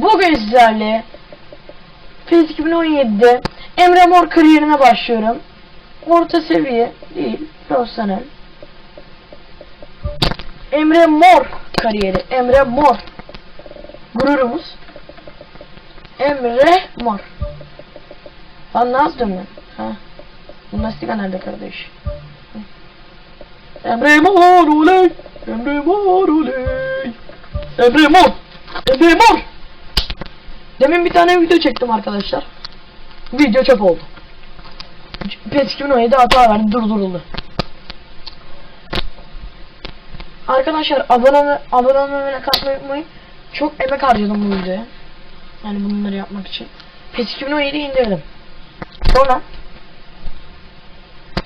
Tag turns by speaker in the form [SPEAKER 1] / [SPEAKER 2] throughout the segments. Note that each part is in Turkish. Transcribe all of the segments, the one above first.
[SPEAKER 1] Bugün sizlerle PES 2017'de Emre Mor kariyerine başlıyorum. Orta seviye değil, profesyonel. Emre Mor kariyeri. Emre Mor. Gururumuz. Emre Mor. Lan ne yaptım ben? Ha. Bu nastika nerede kardeş? Emre Mor oley. Emre Mor oley. Emre Mor. Emre Mor. Demin bir tane video çektim arkadaşlar. Video çöp oldu. PES 2017 hata verdi durduruldu. Arkadaşlar abone abone olmayı ve unutmayın. Çok emek harcadım bu videoya. Yani bunları yapmak için. PES 2017 indirdim. Sonra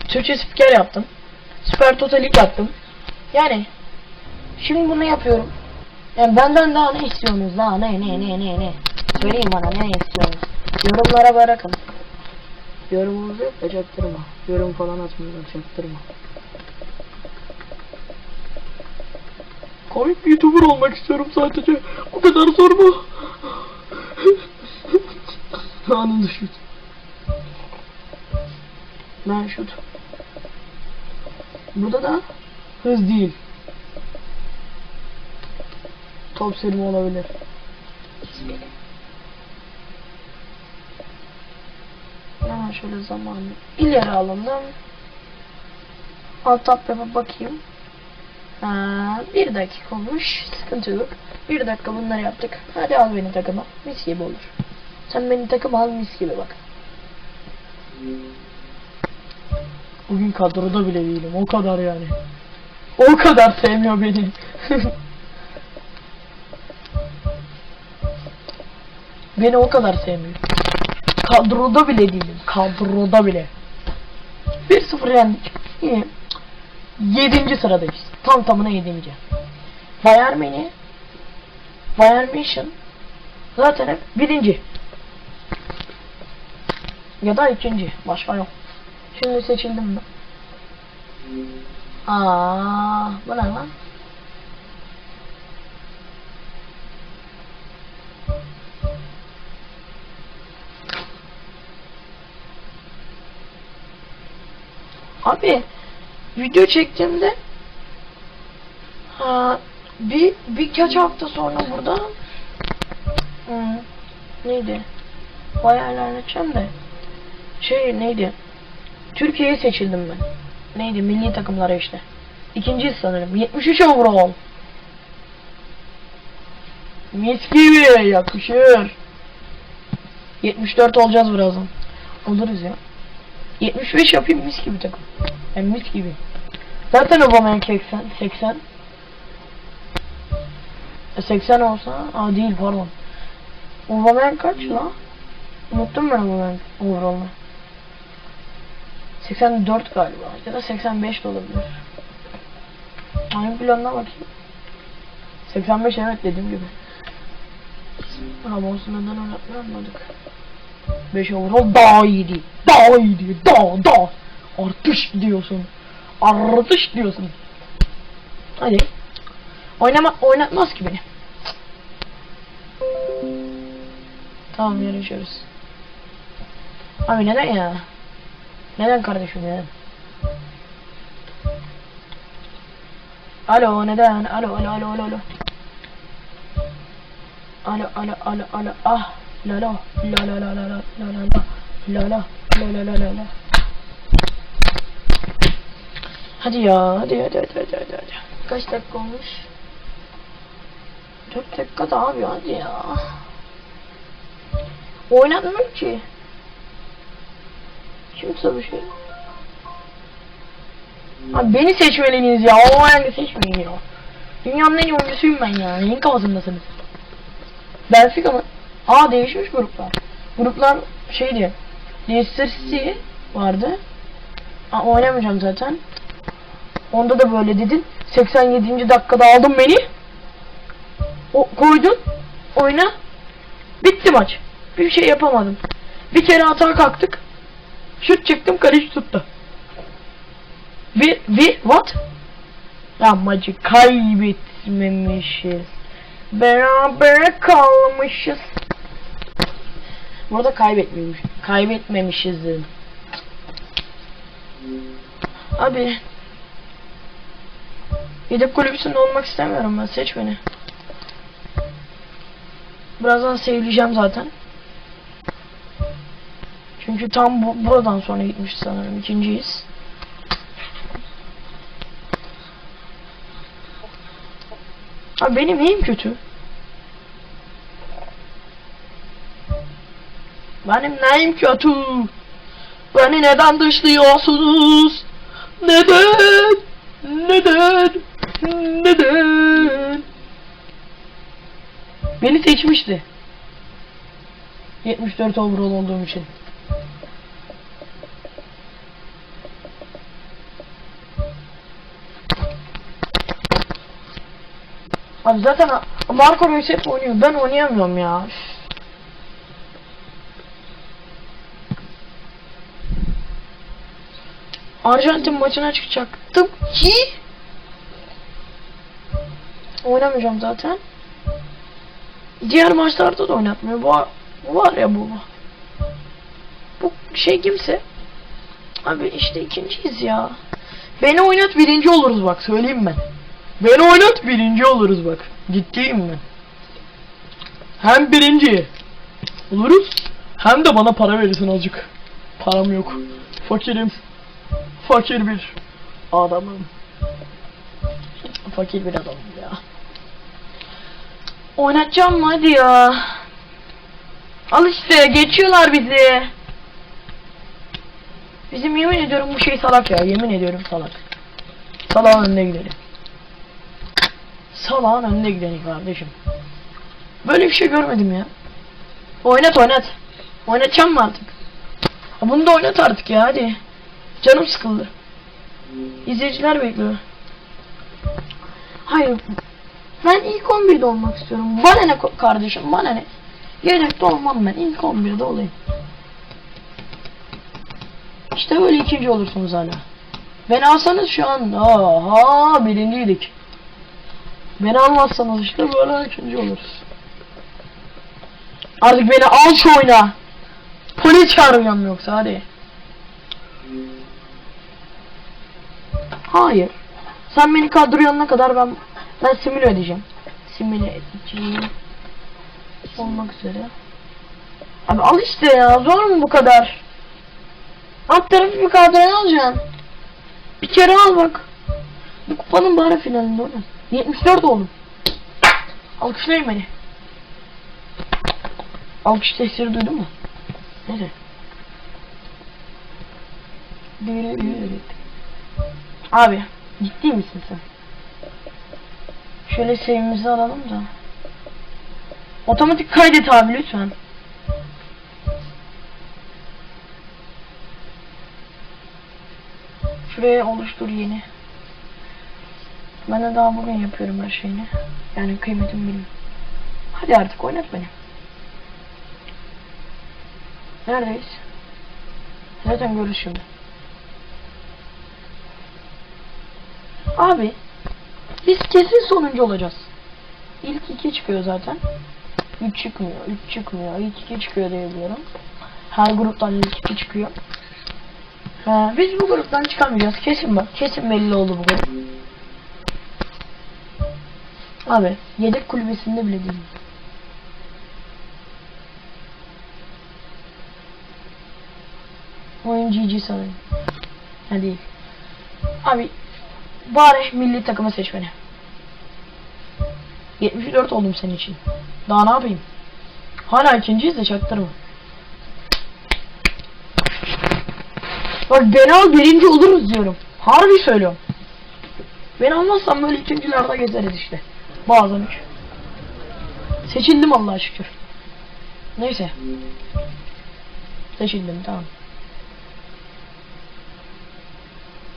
[SPEAKER 1] Türkçe spiker yaptım. Süper Totalik yaptım. Yani şimdi bunu yapıyorum. Yani benden daha ne istiyorsunuz daha ne ne ne ne ne. Söyleyin bana ne istiyorsunuz. Yorumlara bırakın. Yorumunuzu yok da çaktırma. Yorum falan atmıyorlar çaktırma. Komik bir YouTuber olmak istiyorum sadece. O kadar zor mu? Anında şut. Ben şut. Burada da hız değil. Top serimi olabilir. Hemen şöyle zamanı ileri alalım. Alt tab bakayım. Ha, bir dakika olmuş. Sıkıntı yok. Bir dakika bunları yaptık. Hadi al beni takıma. Mis gibi olur. Sen beni takıma al mis gibi bak. Bugün kadroda bile değilim. O kadar yani. O kadar sevmiyor beni. beni o kadar sevmiyor. Kadroda bile değilim. Kadroda bile. 1-0 yendik. İyi. 7. sıradayız. Tam tamına 7. Bayern Münih Bayern München zaten hep birinci. Ya da ikinci. Başka yok. Şimdi seçildim mi? Aa, bu ne lan? Abi video çektiğimde ha, bir birkaç hafta sonra burada hmm, neydi? Bayağı ilerleteceğim de şey neydi? Türkiye'ye seçildim ben. Neydi? Milli takımlara işte. İkinci sanırım. 73 overall. Mis gibi yakışır. 74 olacağız birazdan. Oluruz ya. 75 yapayım mis gibi takım. Yani mis gibi. Zaten Aubameyang 80. 80. E 80 olsa, aa değil pardon. Aubameyang kaç la? Unuttum ben Aubameyang overall'ını. 84 galiba ya da 85 de olabilir. Aynı planına bakayım. 85 evet dediğim gibi. Ama olsun neden oynatmadık. 5 overall daha iyiydi. Daha iyiydi. Daha daha. Artış diyorsun. Artış diyorsun. Hadi. Oynama oynatmaz ki beni. Tamam yarışıyoruz. Abi neden ya? Neden kardeşim neden? Alo neden? Alo alo alo alo. Alo alo alo alo ah la la la la la la la la la la la la la la la Hadi ya hadi hadi hadi hadi hadi hadi. Kaç dakika olmuş? 4 dakika da abi hadi ya. Oynatmıyor ki. Kimse bir şey. Abi beni seçmeliniz ya. O ayağını seçmeyin ya. Dünyanın en iyi oyuncusuyum ben ya. Neyin kafasındasınız? Benfica mı? Aa değişmiş gruplar. Gruplar şeydi. Leicester City vardı. Aa, oynamayacağım zaten. Onda da böyle dedin. 87. dakikada aldın beni. O, koydun. Oyna. Bitti maç. Bir şey yapamadım. Bir kere hata kalktık. Şut çıktım kaleci tuttu. Bir, bir, what? Ya maçı kaybetmemişiz. Beraber kalmışız. Burada kaybetmemiş, kaybetmemişiz dedim. Abi. Yedek kulübüsünde olmak istemiyorum ben. Seç beni. Birazdan sevleyeceğim zaten. Çünkü tam bu, buradan sonra gitmiş sanırım. ikinciyiz. Abi benim neyim kötü? Benim neyim kötü? Beni neden dışlıyorsunuz? Neden? Neden? Neden? Beni seçmişti. 74 overall olduğum için. Abi zaten Marco Reus hep oynuyor. Ben oynayamıyorum ya. Üf. Arjantin maçına çıkacaktım ki oynamayacağım zaten. Diğer maçlarda da oynatmıyor. Bu, bu var ya bu. Bu şey kimse. Abi işte ikinciyiz ya. Beni oynat birinci oluruz bak söyleyeyim ben. Beni oynat birinci oluruz bak. Ciddiyim ben. Hem birinci oluruz hem de bana para verirsin azıcık. Param yok. Fakirim. Fakir bir adamım. Fakir bir adamım ya. Oynatacağım mı hadi ya. Al işte geçiyorlar bizi. Bizim yemin ediyorum bu şey salak ya. Yemin ediyorum salak. Salağın önüne gidelim. Salağın önüne gidelim kardeşim. Böyle bir şey görmedim ya. Oynat oynat. Oynatacağım mı artık? Bunu da oynat artık ya hadi. Canım sıkıldı. İzleyiciler bekliyor. Hayır. Ben ilk 11'de olmak istiyorum. Bana ne kardeşim bana ne. Yedekte olmam ben. İlk 11'de olayım. İşte böyle ikinci olursunuz hala. Beni alsanız şu an aha birinciydik. Beni almazsanız işte böyle ikinci oluruz. Artık beni al şu oyuna. Polis çağıracağım yoksa hadi. Hayır. Sen beni kadroya kadar ben ben simüle edeceğim. Simüle edeceğim. Olmak üzere. Abi al işte ya. Zor mu bu kadar? Alt tarafı bir kadroya alacaksın. Bir kere al bak. Bu kupanın bari finalinde oynasın. 74 oğlum. Alkışlayın beni. Alkış sesleri duydun mu? Neyse. Abi ciddi misin sen? Şöyle sevimizi alalım da. Otomatik kaydet abi lütfen. Şuraya oluştur yeni. Ben de daha bugün yapıyorum her şeyini. Yani kıymetimi bilmiyorum. Hadi artık oynat beni. Neredeyiz? Zaten görürüz Abi biz kesin sonuncu olacağız. İlk iki çıkıyor zaten. Üç çıkmıyor, üç çıkmıyor, ilk iki çıkıyor diye biliyorum. Her gruptan ilk iki çıkıyor. Ha, biz bu gruptan çıkamayacağız. Kesin bak. Kesin belli oldu bu grup. Abi yedek kulübesinde bile değil. Oyun GG sanırım. Ha değil. Abi bari milli takımı seç beni. 74 oldum senin için. Daha ne yapayım? Hala ikinciyiz de çaktırma. Bak beni al birinci oluruz diyorum. Harbi söylüyorum. Beni almazsan böyle ikincilerde gezeriz işte. Bazen üç. Seçildim Allah'a şükür. Neyse. Seçildim tamam.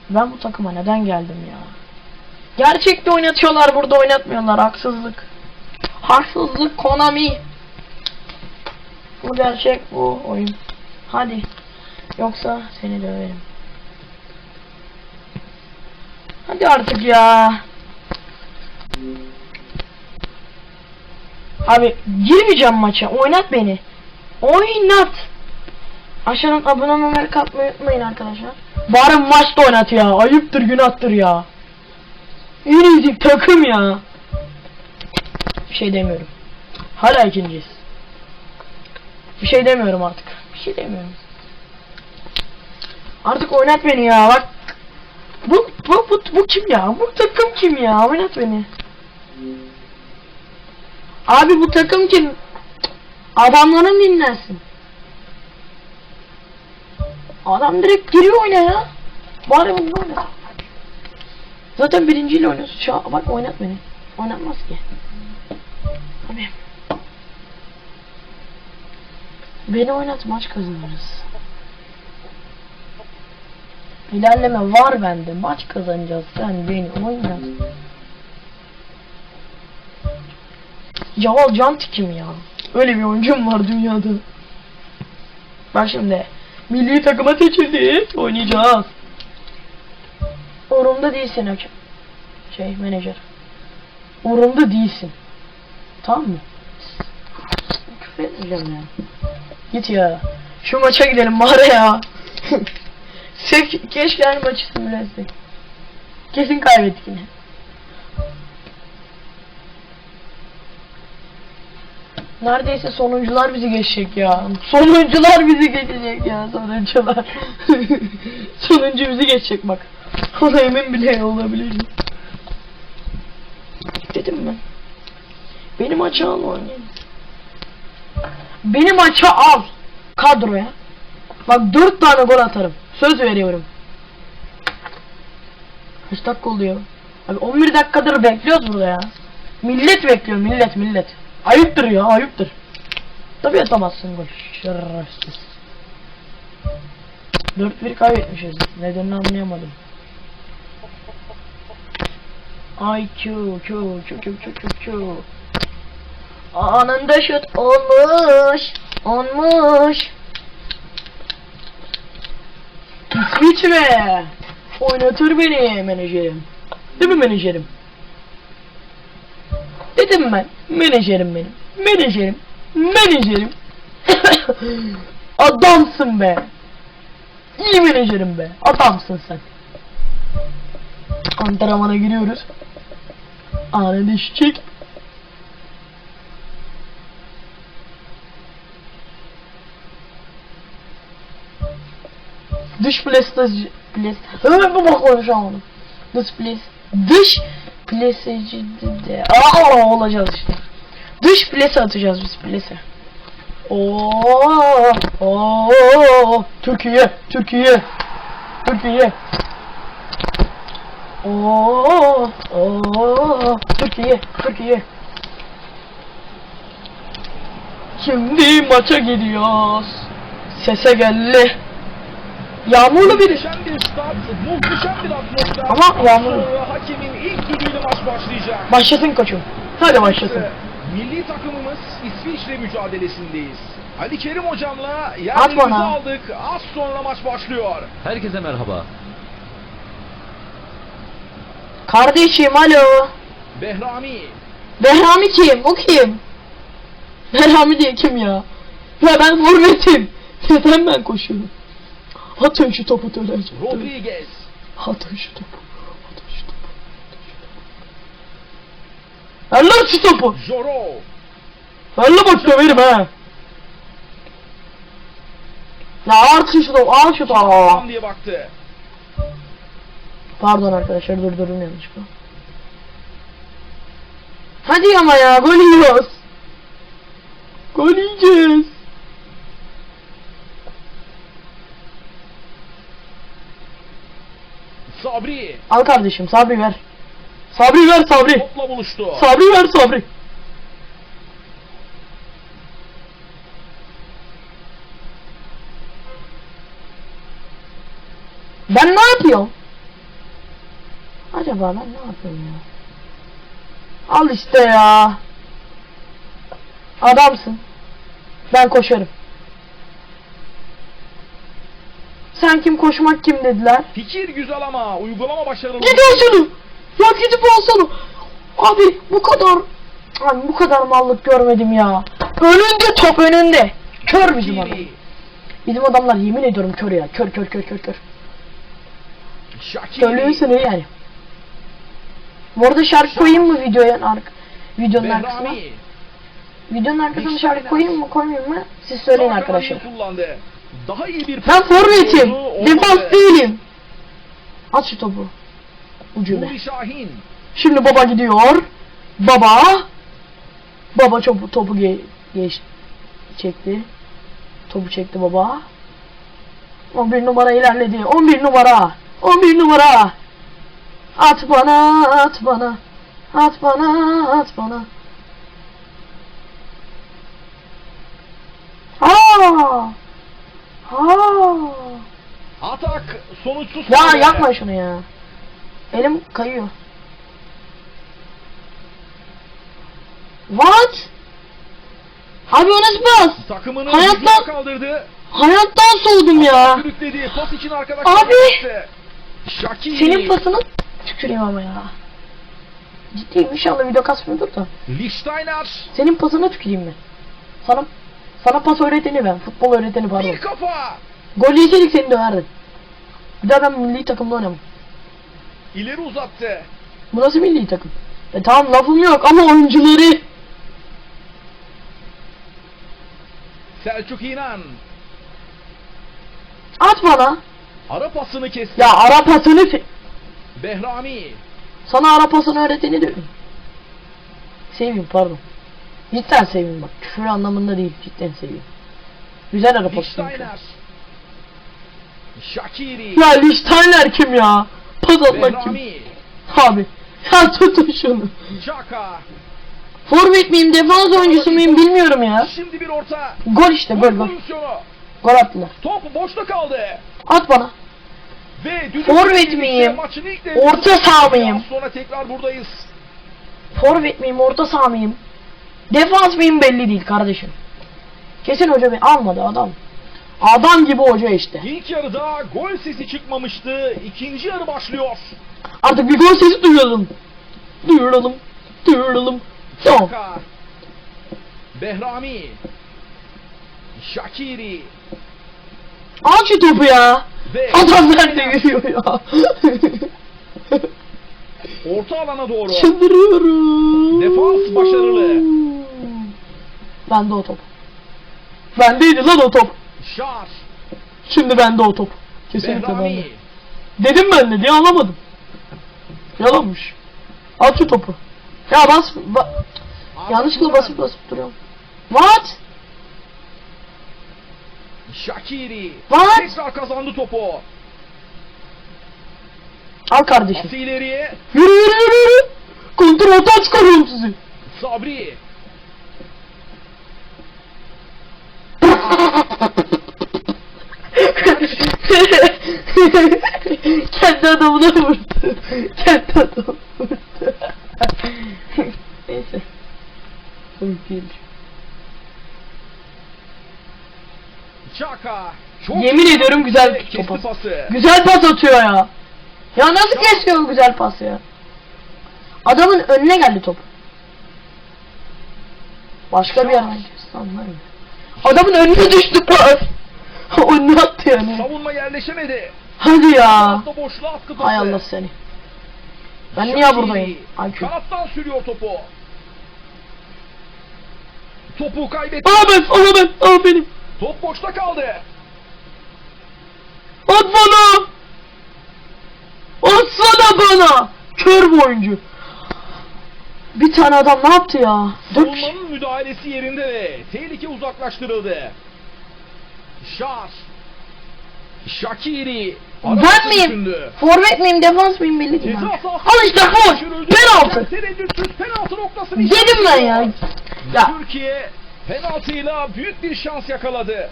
[SPEAKER 1] Ben bu takıma neden geldim ya? Gerçekte oynatıyorlar burada oynatmıyorlar haksızlık. Haksızlık Konami. Bu gerçek bu oyun. Hadi. Yoksa seni döverim. Hadi artık ya. Abi girmeyeceğim maça. Oynat beni. Oynat. Aşağıdan abone olmayı katmayı unutmayın arkadaşlar. Bari maçta oynat ya. Ayıptır günahtır ya. En takım ya. Bir şey demiyorum. Hala ikinciyiz. Bir şey demiyorum artık. Bir şey demiyorum. Artık oynat beni ya bak. Bu, bu, bu, bu kim ya? Bu takım kim ya? Oynat beni. Abi bu takım kim? Adamların dinlensin. Adam direkt giriyor oyuna ya. Bari bunu oynat. Zaten birinciyle oynuyorsun. Şu bak oynat beni. Oynatmaz ki. Abi. Beni oynat maç kazanırız. İlerleme var bende. Maç kazanacağız. Sen beni oynat. Yaval Canti kim ya? Öyle bir oyuncum var dünyada. Bak şimdi. Milli takıma seçildi. Oynayacağız. Umurumda değilsin hakem. Şey menajer. Umurumda değilsin. Tamam mı? Küfür etmeyeceğim ya. Git ya. Şu maça gidelim bari ya. Sek keşke her maçı simüle. Kesin kaybettik yine. Neredeyse sonuncular bizi geçecek ya. Sonuncular bizi geçecek ya sonuncular. Sonuncu bizi geçecek bak. Ona emin bile olabilirim. Dedim ben. Beni maça al oynayayım. Beni maça al. Kadroya. Bak dört tane gol atarım. Söz veriyorum. Kaç dakika oluyor? Abi 11 dakikadır bekliyoruz burada ya. Millet bekliyor millet millet. Ayıptır ya ayıptır. Tabii atamazsın gol. Şerefsiz. 4-1 kaybetmişiz. Nedenini anlayamadım. Ay Q Q Q Q Q Q Q Anında şut olmuş Olmuş İsviçre Oynatır beni menajerim Değil mi menajerim? Dedim ben Menajerim benim. Menajerim. Menajerim. Adamsın be. İyi menajerim be. Adamsın sen. Antrenmana giriyoruz. Anı düşecek Dış plastacı plas Hemen bir bak konuşamadım. Dış plas dış plasacı de Aa olacağız işte. Dış plase atacağız biz plase. Oo, oo, Türkiye, Türkiye, Türkiye. Oo, oo, Türkiye, Türkiye. Şimdi maça gidiyoruz. Sese geldi. Yağmurlu bir
[SPEAKER 2] Muhteşem bir start, muhteşem bir atmosfer.
[SPEAKER 1] Ama yağmurlu.
[SPEAKER 2] Sonra hakemin ilk düdüğüyle maç başlayacak.
[SPEAKER 1] Başlasın koçum. Hadi başlasın.
[SPEAKER 2] Milli takımımız İsviçre mücadelesindeyiz. Ali Kerim hocamla yerlerimizi aldık. Az sonra maç başlıyor.
[SPEAKER 3] Herkese merhaba.
[SPEAKER 1] Kardeşim alo.
[SPEAKER 2] Behrami,
[SPEAKER 1] Behrami kim? O kim? Behrami diye kim ya? Ya ben forvetim. Neden ben koşuyorum? Atın şu topu Tölerci.
[SPEAKER 2] Rodriguez,
[SPEAKER 1] Atın şu topu. Atın şu topu. Ver lan şu topu.
[SPEAKER 2] Joro,
[SPEAKER 1] Ver lan bak döverim ha. Ya artık şu topu. Al şu topu.
[SPEAKER 2] diye baktı.
[SPEAKER 1] Pardon arkadaşlar durdurdum yanlışlıkla. Hadi ama ya gol yiyoruz. Gol yiyeceğiz.
[SPEAKER 2] Sabri,
[SPEAKER 1] Al kardeşim Sabri ver. Sabri ver Sabri.
[SPEAKER 2] topla buluştu.
[SPEAKER 1] Sabri ver Sabri. Ben ne yapıyorum? Acaba ben ne yapıyorum ya? Al işte ya. Adamsın. Ben koşarım. Sen kim koşmak kim dediler?
[SPEAKER 2] Fikir güzel ama uygulama başarılı.
[SPEAKER 1] Al şunu. Ya gidip alsana. Abi bu kadar Abi bu kadar mallık görmedim ya. Önünde top önünde. Kör bizim adam. Bizim adamlar yemin ediyorum kör ya. Kör kör kör kör kör.
[SPEAKER 2] Şakiri.
[SPEAKER 1] Körlüğün yani. Bu arada şarkı koyayım mı videoya? Ark videonun arkasına.
[SPEAKER 2] Behrami.
[SPEAKER 1] Videonun arkasına şarkı koyayım mı koymayayım mı? Siz söyleyin arkadaşlar.
[SPEAKER 2] Daha iyi bir
[SPEAKER 1] Ben forvetim. Defans değilim. At şu topu. Ucuna.
[SPEAKER 2] Nuri Şahin.
[SPEAKER 1] Şimdi baba gidiyor. Baba. Baba topu, topu ge geç çekti. Topu çekti baba. 11 numara ilerledi. 11 numara. 11 numara. At bana, at bana. At bana, at bana. Ha! Ha!
[SPEAKER 2] Atak sonuçsuz.
[SPEAKER 1] Ya
[SPEAKER 2] kaldı.
[SPEAKER 1] yapma şunu ya. Elim kayıyor. What? Abi o nasıl pas?
[SPEAKER 2] Takımını
[SPEAKER 1] Hayatta-
[SPEAKER 2] hücuma kaldırdı.
[SPEAKER 1] Hayattan soğudum ya.
[SPEAKER 2] Sürükledi. Pas için arkadaşlar.
[SPEAKER 1] Abi!
[SPEAKER 2] Şakiri.
[SPEAKER 1] Senin pasını tüküreyim ama ya. Ciddiyim inşallah video kasmıyordur da.
[SPEAKER 2] Lichtsteiner.
[SPEAKER 1] Senin pasını tüküreyim mi? Sana sana pas öğreteni ben. Futbol öğreteni pardon.
[SPEAKER 2] Bir kafa.
[SPEAKER 1] Gol yeseydik seni döverdim. Bir daha ben milli takımda oynamam.
[SPEAKER 2] İleri uzattı.
[SPEAKER 1] Bu nasıl milli takım? E tamam lafım yok ama oyuncuları.
[SPEAKER 2] Selçuk İnan.
[SPEAKER 1] At bana.
[SPEAKER 2] Ara pasını kesti.
[SPEAKER 1] Ya ara pasını
[SPEAKER 2] Behrami.
[SPEAKER 1] Sana ara pasını öğreteni de Seveyim pardon. Cidden seveyim bak. Küfür anlamında değil. Cidden seveyim. Güzel ara pasını.
[SPEAKER 2] Lichtsteiner.
[SPEAKER 1] Ya Lichtsteiner kim ya? Pas atmak kim? Abi. Ya tutun şunu. Forvet miyim, defans oyuncusu muyum bilmiyorum ya.
[SPEAKER 2] Şimdi bir orta.
[SPEAKER 1] Gol işte gol
[SPEAKER 2] Gol
[SPEAKER 1] gol.
[SPEAKER 2] pozisyonu.
[SPEAKER 1] Gol attılar.
[SPEAKER 2] Top boşta kaldı.
[SPEAKER 1] At bana.
[SPEAKER 2] Ve
[SPEAKER 1] Forvet miyim? Orta saha mıyım?
[SPEAKER 2] Sonra tekrar buradayız.
[SPEAKER 1] Forvet miyim, orta saha mıyım? Defans mıyım belli değil kardeşim. Kesin hoca beni almadı adam. Adam gibi hoca işte.
[SPEAKER 2] İlk yarıda gol sesi çıkmamıştı. İkinci yarı başlıyor.
[SPEAKER 1] Artık bir gol sesi duyuralım. Duyuralım. Duyuralım. Tamam.
[SPEAKER 2] Behrami. Şakiri.
[SPEAKER 1] Al şu topu ya.
[SPEAKER 2] Ve
[SPEAKER 1] Adam nerede yürüyor ya?
[SPEAKER 2] Orta alana doğru.
[SPEAKER 1] Çıldırıyorum.
[SPEAKER 2] Defans başarılı.
[SPEAKER 1] Bende o top. Bendeydi lan o top.
[SPEAKER 2] Şar.
[SPEAKER 1] Şimdi bende o top. Kesinlikle bende.
[SPEAKER 2] Behrami.
[SPEAKER 1] Dedim ben de diye alamadım. Yalanmış. Al şu topu. Ya bas, ba- yanlışlıkla basıp basıp duruyorum. What?
[SPEAKER 2] Şakiri.
[SPEAKER 1] What?
[SPEAKER 2] Tekrar kazandı topu.
[SPEAKER 1] Al kardeşim.
[SPEAKER 2] Pası ileriye.
[SPEAKER 1] Yürü yürü yürü yürü. Kontrol atak çıkarıyorum sizi.
[SPEAKER 2] Sabri.
[SPEAKER 1] Kendi adamına vurdu. Kendi adamına vurdu. Neyse. Komik.
[SPEAKER 2] Çaka. Çok
[SPEAKER 1] Yemin ediyorum güzel
[SPEAKER 2] kesti
[SPEAKER 1] top.
[SPEAKER 2] pası.
[SPEAKER 1] Güzel pas atıyor ya. Ya nasıl kesiyor bu güzel pas ya? Adamın önüne geldi top. Başka bir yerden kesti anlarım. Adamın önüne düştü pas. önüne attı yani.
[SPEAKER 2] Savunma yerleşemedi.
[SPEAKER 1] Hadi ya. Hay Allah seni. Ben niye buradayım? IQ.
[SPEAKER 2] Kanattan sürüyor topu. Topu kaybetti.
[SPEAKER 1] Aa ben, aa ben, aa benim.
[SPEAKER 2] Top boşta kaldı.
[SPEAKER 1] At bana. Atsana bana. Kör bu oyuncu. Bir tane adam ne yaptı ya? Dört kişi.
[SPEAKER 2] Savunmanın müdahalesi yerinde ve tehlike uzaklaştırıldı. Şar. Şakiri.
[SPEAKER 1] Ben miyim? Forvet miyim, defans mıyım belli değil.
[SPEAKER 2] Ceza sahası
[SPEAKER 1] Al işte gol.
[SPEAKER 2] düşürüldü.
[SPEAKER 1] Penaltı.
[SPEAKER 2] Tereddütsüz penaltı noktasını
[SPEAKER 1] Yedim ben ya. Ya
[SPEAKER 2] Türkiye penaltıyla büyük bir şans yakaladı.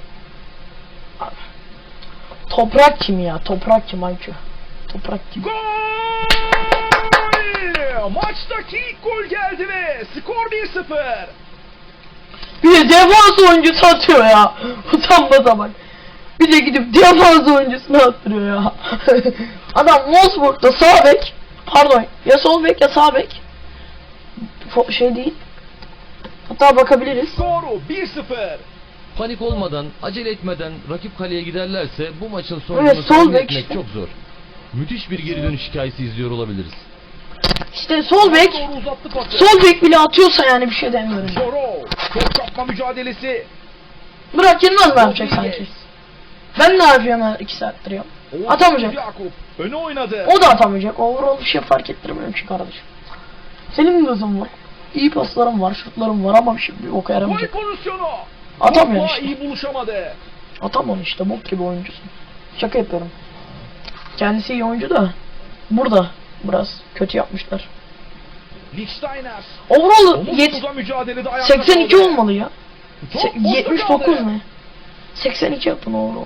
[SPEAKER 1] toprak kim ya? Toprak kim IQ? Toprak kim?
[SPEAKER 2] Gol! Maçtaki ilk gol geldi ve skor 1-0.
[SPEAKER 1] Bir de defans oyuncusu atıyor ya. Utanmaza bak. Bir de gidip defans oyuncusunu attırıyor ya. Adam Wolfsburg'da sağ bek. Pardon. Ya sol bek ya sağ bek. Fo- şey değil. Hatta bakabiliriz.
[SPEAKER 2] Skoru 1-0.
[SPEAKER 3] Panik olmadan, acele etmeden rakip kaleye giderlerse bu maçın
[SPEAKER 1] Evet,
[SPEAKER 3] sonucunu
[SPEAKER 1] sol
[SPEAKER 3] tahmin
[SPEAKER 1] bek
[SPEAKER 3] etmek
[SPEAKER 1] işte.
[SPEAKER 3] çok zor. Müthiş bir geri dönüş hikayesi izliyor olabiliriz.
[SPEAKER 1] İşte sol bek, sol bek bile atıyorsa yani bir şey demiyorum.
[SPEAKER 2] Joro. Top kapma mücadelesi.
[SPEAKER 1] Burak Yılmaz ne yapacak sanki? Ben ne yapıyorum her iki saattir ya? Atamayacak.
[SPEAKER 2] Yakup. Öne oynadı.
[SPEAKER 1] O da atamayacak. Overall bir şey fark ettirmiyorum ki kardeşim. Senin de hızın var. İyi pasların var, şutların var ama bir şey bir oka yaramayacak.
[SPEAKER 2] pozisyonu.
[SPEAKER 1] Atamıyor işte.
[SPEAKER 2] iyi buluşamadı.
[SPEAKER 1] Atamam işte bok gibi oyuncusun. Şaka yapıyorum. Kendisi iyi oyuncu da burada biraz kötü yapmışlar. Overall yet
[SPEAKER 2] tuza mücadelede ayakta
[SPEAKER 1] 82
[SPEAKER 2] kaldı.
[SPEAKER 1] olmalı ya. Se-
[SPEAKER 2] boşta
[SPEAKER 1] 79
[SPEAKER 2] kaldı.
[SPEAKER 1] ne? 82 yapın overall.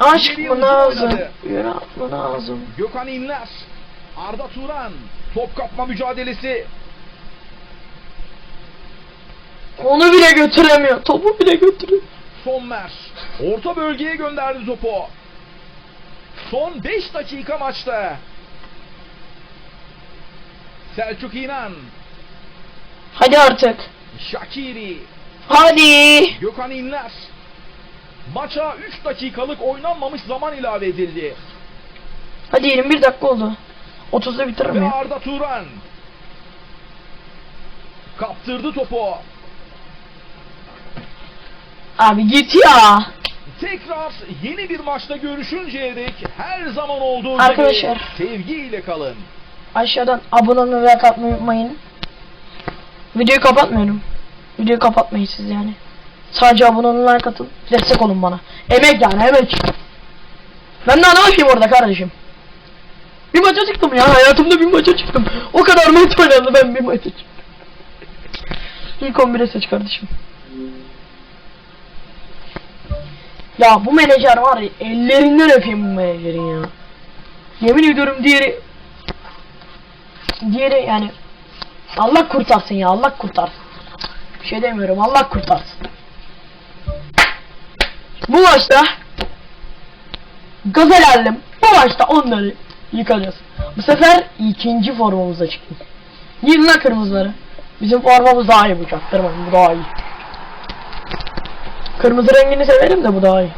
[SPEAKER 1] Aşk mı lazım? Yarat mı lazım?
[SPEAKER 2] Gökhan İnler. Arda Turan. Top kapma mücadelesi.
[SPEAKER 1] Onu bile götüremiyor. Topu bile götürüyor.
[SPEAKER 2] Sommer. Orta bölgeye gönderdi topu. Son 5 dakika maçta. Selçuk İnan.
[SPEAKER 1] Hadi artık.
[SPEAKER 2] Şakiri.
[SPEAKER 1] Hadi.
[SPEAKER 2] Gökhan İnler. Maça 3 dakikalık oynanmamış zaman ilave edildi.
[SPEAKER 1] Hadi 21 dakika oldu. 30'da bitiririm
[SPEAKER 2] Ve
[SPEAKER 1] ya.
[SPEAKER 2] Arda Turan. Kaptırdı topu.
[SPEAKER 1] Abi git ya.
[SPEAKER 2] Tekrar yeni bir maçta görüşünceye dek her zaman olduğu
[SPEAKER 1] Arkadaşlar.
[SPEAKER 2] gibi sevgiyle kalın.
[SPEAKER 1] Aşağıdan abone olmayı ve like atmayı unutmayın. Videoyu kapatmıyorum. Videoyu kapatmayın siz yani. Sadece abone olun like atın. Destek olun bana. Emek yani emek. Ben daha ne yapayım orada kardeşim? Bir maça çıktım ya. Hayatımda bir maça çıktım. O kadar maç oynadı ben bir maça çıktım. İlk 11'e seç kardeşim. Ya bu menajer var ya ellerinden öpeyim bu menajerin ya. Yemin ediyorum diğeri Diğeri yani Allah kurtarsın ya Allah kurtarsın. Bir şey demiyorum Allah kurtarsın. Bu maçta geldim. Bu maçta onları yıkacağız. Bu sefer ikinci formamıza çıktım. Yine kırmızıları. Bizim formamız daha iyi bu çaktırmayın bu daha iyi. Kırmızı rengini severim de bu daha iyi.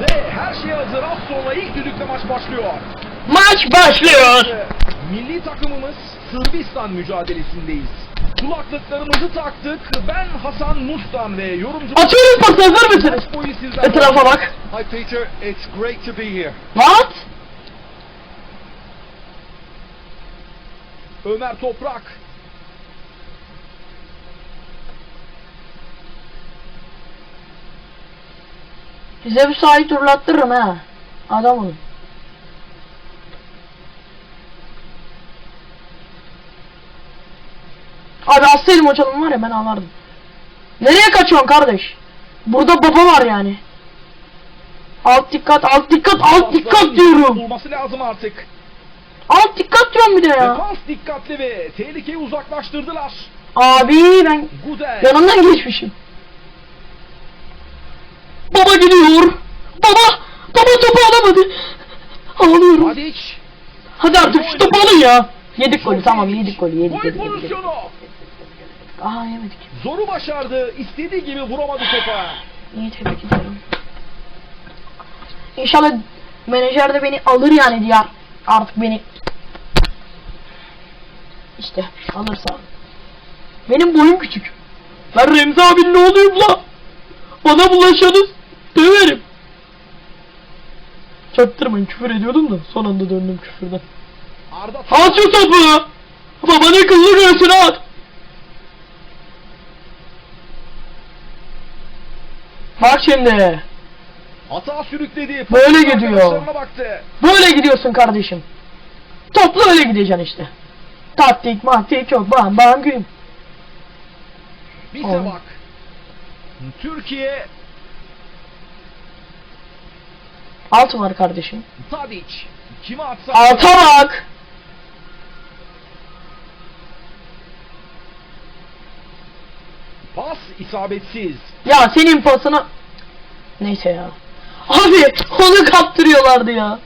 [SPEAKER 2] Ve her şey hazır. Az sonra ilk düdükle maç başlıyor.
[SPEAKER 1] Maç başlıyor.
[SPEAKER 2] Milli takımımız Sırbistan mücadelesindeyiz. Kulaklıklarımızı taktık. Ben Hasan Mustan ve yorumcu
[SPEAKER 1] Atıyorum pası hazır mısınız? Etrafa bak.
[SPEAKER 2] Hi Peter, it's great to be here.
[SPEAKER 1] What?
[SPEAKER 2] Ömer Toprak.
[SPEAKER 1] Size bir sahayı turlattırırım ha. Adam olun. Abi hastaydım o çalım var ya ben ağlardım. Nereye kaçıyorsun kardeş? Burada baba var yani. Alt dikkat, alt dikkat, alt dikkat diyorum.
[SPEAKER 2] Olması lazım artık.
[SPEAKER 1] Alt dikkat diyorum bir de ya.
[SPEAKER 2] Defans dikkatli ve tehlikeyi uzaklaştırdılar.
[SPEAKER 1] Abi ben
[SPEAKER 2] Gudel.
[SPEAKER 1] yanından geçmişim. Baba gidiyor. Baba, baba topu alamadı. Ağlıyorum.
[SPEAKER 2] Tadic.
[SPEAKER 1] Hadi artık şu topu alın ya. Yedik golü tamam yedik golü yedik yedik. yedik, yedik. Aa yemedik.
[SPEAKER 2] Zoru başardı. İstediği gibi vuramadı topa.
[SPEAKER 1] İyi tebrik ederim. İnşallah menajer de beni alır yani diye artık beni işte alırsa. Benim boyum küçük. Ben Remzi abinin oğluyum la. Bana bulaşanız döverim. Çaktırmayın küfür ediyordum da son anda döndüm küfürden.
[SPEAKER 2] Arda
[SPEAKER 1] At şu topu. Babanın kızını göğsüne at. Bak şimdi.
[SPEAKER 2] hata sürükledi.
[SPEAKER 1] Böyle gidiyor.
[SPEAKER 2] Baktı.
[SPEAKER 1] Böyle gidiyorsun kardeşim. Topla öyle gideceksin işte. Taktik maktik yok bam bam güm.
[SPEAKER 2] Bize
[SPEAKER 1] Oğlum.
[SPEAKER 2] bak. Türkiye
[SPEAKER 1] Altı var kardeşim.
[SPEAKER 2] Tadic. Kime atsa.
[SPEAKER 1] Alta bak.
[SPEAKER 2] Pas isabetsiz.
[SPEAKER 1] Ya senin pasına... Neyse ya. Abi onu kaptırıyorlardı ya.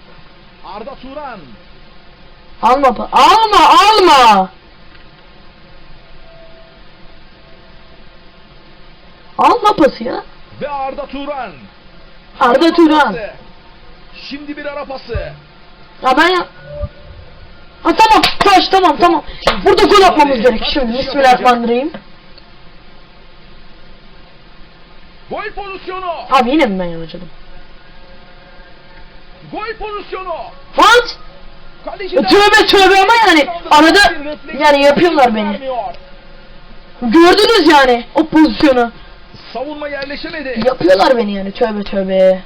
[SPEAKER 2] Arda Turan.
[SPEAKER 1] Alma pa- alma alma. Alma pası ya.
[SPEAKER 2] Ve Arda Turan.
[SPEAKER 1] Arda Turan.
[SPEAKER 2] Pası. Şimdi bir ara pası.
[SPEAKER 1] Ya ben ya... Ha tamam taş tamam tamam. Burada gol atmamız gerek. Şimdi bismillahirrahmanirrahim.
[SPEAKER 2] Gol pozisyonu.
[SPEAKER 1] Abi yine mi ben yanacadım?
[SPEAKER 2] Gol pozisyonu. Kaleciden...
[SPEAKER 1] E, Tövbe tövbe ama yani arada yani yapıyorlar beni. Gördünüz yani o pozisyonu.
[SPEAKER 2] Savunma yerleşemedi.
[SPEAKER 1] Yapıyorlar beni yani tövbe tövbe.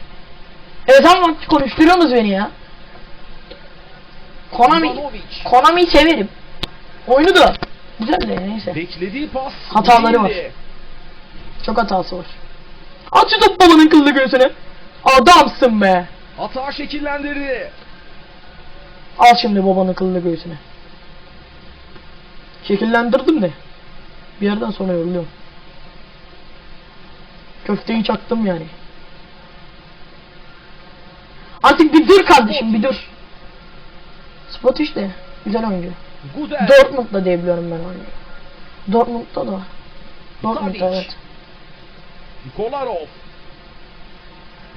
[SPEAKER 1] Evet ama konuşturuyorsunuz beni ya. Konami. Konami'yi severim. Oyunu da güzel de neyse.
[SPEAKER 2] Beklediği pas.
[SPEAKER 1] Hataları var. Çok hatası var. At şu top babanın kıllı göğsüne. Adamsın be.
[SPEAKER 2] Hata şekillendirdi.
[SPEAKER 1] Al şimdi babanın kıllı göğsüne. Şekillendirdim de. Bir yerden sonra yoruluyorum. Köfteyi çaktım yani. Artık bir dur kardeşim bir dur. Spot işte. Güzel oyuncu.
[SPEAKER 2] Gudel.
[SPEAKER 1] Dortmund'da diye biliyorum ben oyuncu. Dortmund'da da. Dortmund'da evet.
[SPEAKER 2] Kolarov.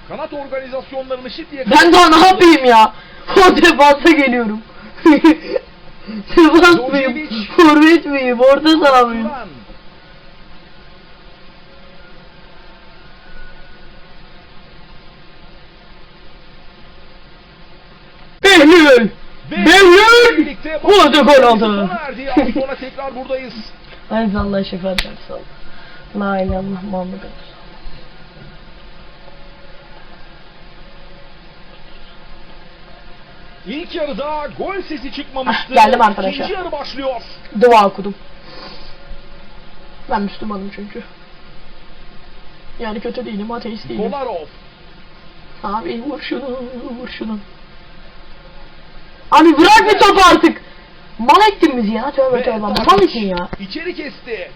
[SPEAKER 2] Kanat organizasyonlarını şimdiye
[SPEAKER 1] Ben daha ne yapayım ya? O defansa geliyorum. Defans mıyım? Forvet miyim? Orta saha mıyım? Behlül! Behlül! Bu da gol oldu.
[SPEAKER 2] Sonra tekrar buradayız.
[SPEAKER 1] Aziz Allah şefaat versin. La ilahe illallah Muhammed
[SPEAKER 2] İlk yarıda gol sesi çıkmamıştı.
[SPEAKER 1] Ah, geldim arkadaşlar.
[SPEAKER 2] İkinci yarı başlıyor.
[SPEAKER 1] Dua okudum. Ben Müslümanım çünkü. Yani kötü değilim, ateist değilim.
[SPEAKER 2] Kolarov.
[SPEAKER 1] Abi vur şunu, vur şunu. Abi bırak bir topu artık. Mal ettin bizi ya, tövbe
[SPEAKER 2] Ve
[SPEAKER 1] tövbe. Mal ettin ya.
[SPEAKER 2] İçeri kesti.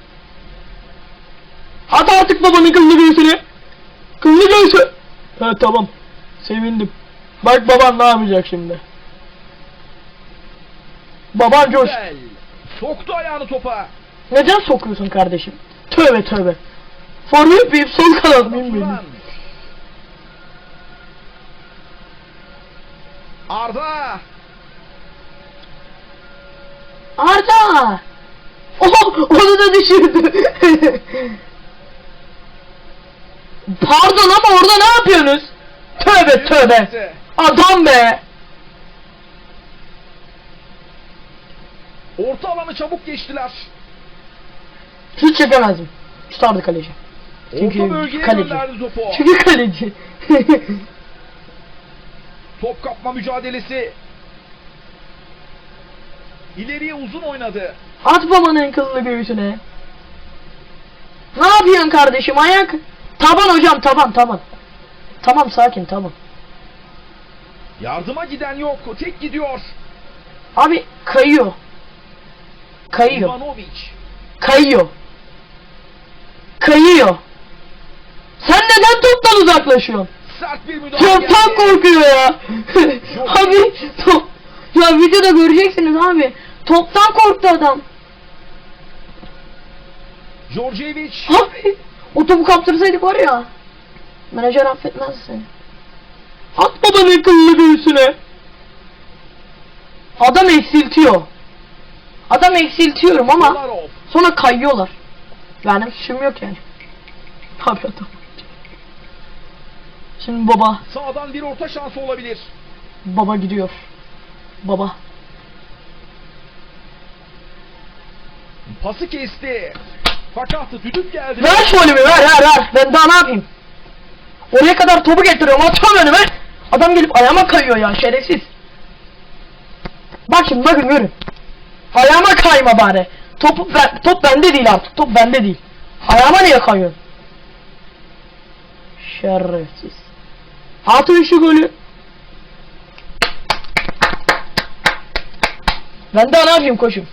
[SPEAKER 1] At artık babanın kıllı göğsüne. Kıllı göğsü. Ha tamam. Sevindim. Bak baban ne yapacak şimdi. Baban coş.
[SPEAKER 2] Gudel. Soktu ayağını topa.
[SPEAKER 1] Neden sokuyorsun kardeşim? Tövbe tövbe. Forvet miyim sol kanat mıyım benim?
[SPEAKER 2] Arda.
[SPEAKER 1] Arda! Oh, onu da düşürdü. Pardon ama orada ne yapıyorsunuz? Tövbe tövbe. Adam be.
[SPEAKER 2] Orta alanı çabuk geçtiler.
[SPEAKER 1] Hiç çekemezdim. Tutardı kaleci. Çünkü
[SPEAKER 2] Orta bölgeye
[SPEAKER 1] kaleci.
[SPEAKER 2] gönderdi topu.
[SPEAKER 1] Çünkü kaleci.
[SPEAKER 2] Top kapma mücadelesi. İleriye uzun oynadı.
[SPEAKER 1] At babanın kıllı göğsüne. Ne yapıyorsun kardeşim ayak? Taban hocam taban taban. Tamam sakin tamam.
[SPEAKER 2] Yardıma giden yok. Tek gidiyor.
[SPEAKER 1] Abi kayıyor. Kayıyor.
[SPEAKER 2] Ivanovic.
[SPEAKER 1] Kayıyor. Kayıyor. Sen neden toptan uzaklaşıyorsun?
[SPEAKER 2] Sert bir müdahale
[SPEAKER 1] Toptan korkuyor ya. abi top. Ya videoda göreceksiniz abi. Toptan korktu adam.
[SPEAKER 2] Djordjevic.
[SPEAKER 1] Abi o topu kaptırsaydık var ya. Menajer affetmez seni. At babanın kıllı göğsüne. Adam eksiltiyor. Adam eksiltiyorum ama sonra kayıyorlar. Benim suçum yok yani. Abi adam. Şimdi baba,
[SPEAKER 2] Sağdan bir orta şansı olabilir.
[SPEAKER 1] baba gidiyor. Baba.
[SPEAKER 2] Pası kesti. Fakat düdük geldi.
[SPEAKER 1] Ver şu önümü ver ver ver. Ben daha ne yapayım? Oraya kadar topu getiriyorum atıyorum önüme. Adam gelip ayağıma kayıyor ya şerefsiz. Bak şimdi bakın görün. Ayağıma kayma bari. Topu top bende değil artık. Top bende değil. Ayağıma niye kayıyor? Şerefsiz. Atın şu golü. Ben daha ne yapayım koşum?